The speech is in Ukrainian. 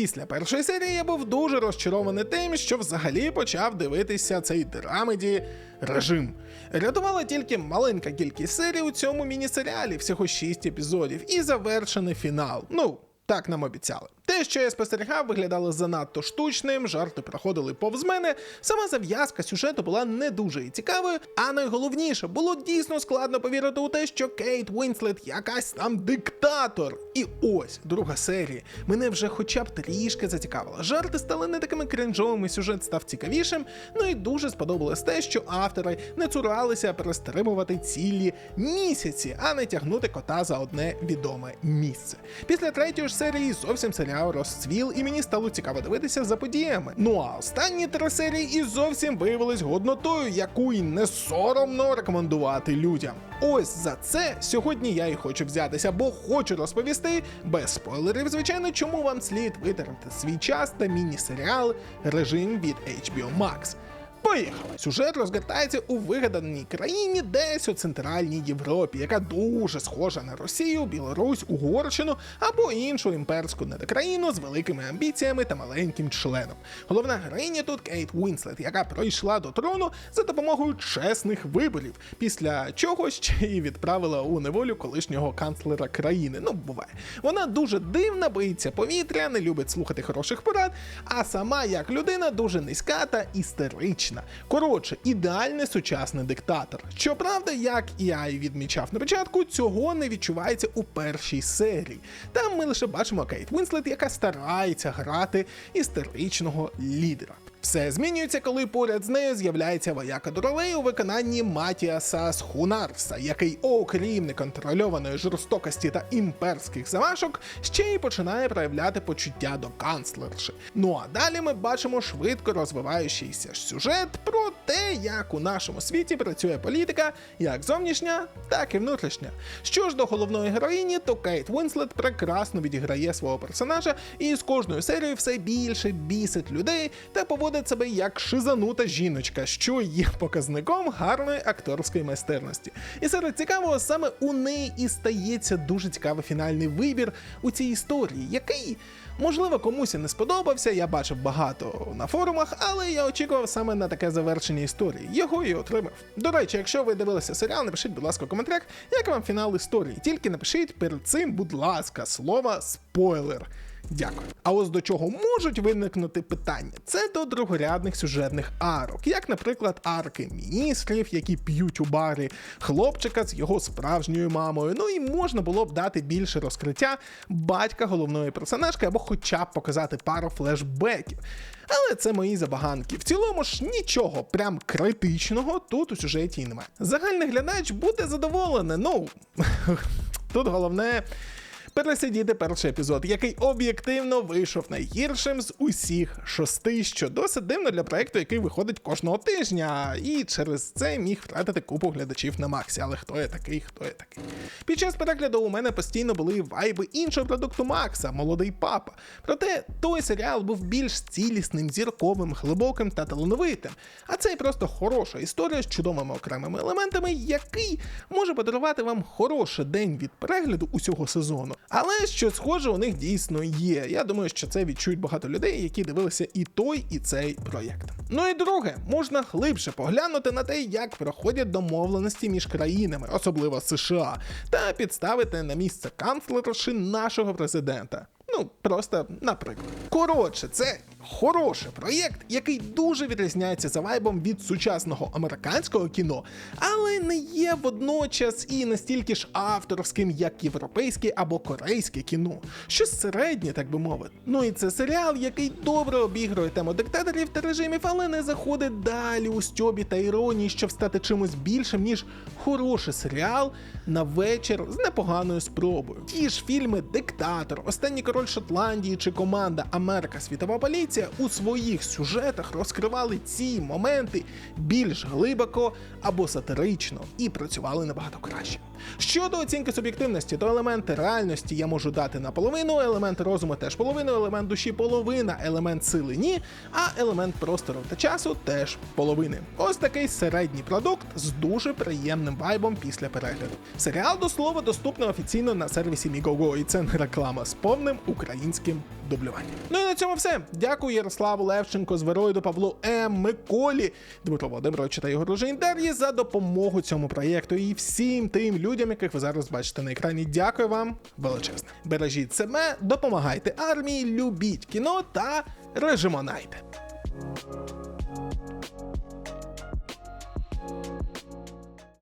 Після першої серії я був дуже розчарований тим, що взагалі почав дивитися цей драмеді режим. Рятувала тільки маленька кількість серій у цьому міні-серіалі, всього 6 епізодів, і завершений фінал. Ну, так нам обіцяли. Те, що я спостерігав, виглядало занадто штучним, жарти проходили повз мене. Сама зав'язка сюжету була не дуже цікавою. А найголовніше, було дійсно складно повірити у те, що Кейт Уінслет якась там диктатор. І ось друга серія. Мене вже хоча б трішки зацікавила. Жарти стали не такими кринжовими, сюжет став цікавішим. Ну і дуже сподобалось те, що автори не цуралися перестрибувати цілі місяці, а не тягнути кота за одне відоме місце. Після третьої ж серії зовсім серіал розцвіл, і мені стало цікаво дивитися за подіями. Ну а останні три серії і зовсім виявились годнотою, яку й не соромно рекомендувати людям. Ось за це сьогодні я і хочу взятися, бо хочу розповісти без спойлерів, звичайно, чому вам слід витратити свій час та міні-серіал режим від HBO Max. Поїхали! Сюжет розгортається у вигаданій країні десь у центральній Європі, яка дуже схожа на Росію, Білорусь, Угорщину або іншу імперську недокраїну з великими амбіціями та маленьким членом. Головна героїня тут Кейт Уінслет, яка пройшла до трону за допомогою чесних виборів, після чого ще й відправила у неволю колишнього канцлера країни. Ну, буває. Вона дуже дивна, боїться повітря, не любить слухати хороших порад, а сама як людина дуже низька та істерична. Коротше, ідеальний сучасний диктатор. Щоправда, як і я й відмічав на початку, цього не відчувається у першій серії. Там ми лише бачимо Кейт Вінслет, яка старається грати істеричного лідера. Все змінюється, коли поряд з нею з'являється вояка дуралей у виконанні Матіаса Схунарса, який, окрім неконтрольованої жорстокості та імперських замашок, ще й починає проявляти почуття до канцлерши. Ну а далі ми бачимо швидко розвиваючийся сюжет про те, як у нашому світі працює політика, як зовнішня, так і внутрішня. Що ж до головної героїні, то Кейт Вінслет прекрасно відіграє свого персонажа і з кожною серією все більше бісить людей та поводить себе як шизанута жіночка, що є показником гарної акторської майстерності. І серед цікавого саме у неї і стається дуже цікавий фінальний вибір у цій історії, який. Можливо, комусь і не сподобався, я бачив багато на форумах, але я очікував саме на таке завершення історії. Його і отримав. До речі, якщо ви дивилися серіал, напишіть, будь ласка, в коментарях, як вам фінал історії. Тільки напишіть перед цим, будь ласка, слово спойлер. Дякую. А ось до чого можуть виникнути питання, це до другорядних сюжетних арок, як, наприклад, арки міністрів, які п'ють у барі, хлопчика з його справжньою мамою. Ну і можна було б дати більше розкриття батька головної персонажки, або хоча б показати пару флешбеків. Але це мої забаганки. В цілому ж нічого прям критичного тут у сюжеті немає. Загальний глядач буде задоволений. Ну тут головне пересидіти перший епізод, який об'єктивно вийшов найгіршим з усіх шести, що досить дивно для проекту, який виходить кожного тижня, і через це міг втратити купу глядачів на Максі. Але хто я такий, хто я такий? Під час перегляду у мене постійно були вайби іншого продукту Макса, молодий папа. Проте той серіал був більш цілісним, зірковим, глибоким та талановитим. А цей просто хороша історія з чудовими окремими елементами, який може подарувати вам хороший день від перегляду усього сезону. Але що схоже, у них дійсно є. Я думаю, що це відчують багато людей, які дивилися і той, і цей проєкт. Ну і друге, можна глибше поглянути на те, як проходять домовленості між країнами, особливо США, та підставити на місце канцлерши нашого президента. Ну, просто наприклад. Коротше, це хороший проєкт, який дуже відрізняється за вайбом від сучасного американського кіно, але не є водночас і настільки ж авторським, як європейське або корейське кіно, щось середнє, так би мовити. Ну і це серіал, який добре обігрує тему диктаторів та режимів, але не заходить далі у стьобі та іронії, щоб стати чимось більшим, ніж хороший серіал на вечір з непоганою спробою. Ті ж фільми Диктатор, Останній король Шотландії чи команда Америка Світова поліція у своїх сюжетах розкривали ці моменти більш глибоко або сатирично і працювали набагато краще. Щодо оцінки суб'єктивності, то елементи реальності я можу дати наполовину, елемент розуму теж половину, елемент душі половина, елемент сили ні, а елемент простору та часу теж половини. Ось такий середній продукт з дуже приємним вайбом після перегляду. Серіал до слова доступний офіційно на сервісі Мігого, і це не реклама з повним українським дублюванням. Ну і на цьому все. Дякую Ярославу Левченко, Звероїду Павлу М. Миколі, Дмитро Володимировичу та його дружині Дар'ї за допомогу цьому проєкту і всім тим людям, яких ви зараз бачите на екрані. Дякую вам величезне. Бережіть себе, допомагайте армії, любіть кіно та режимонайте.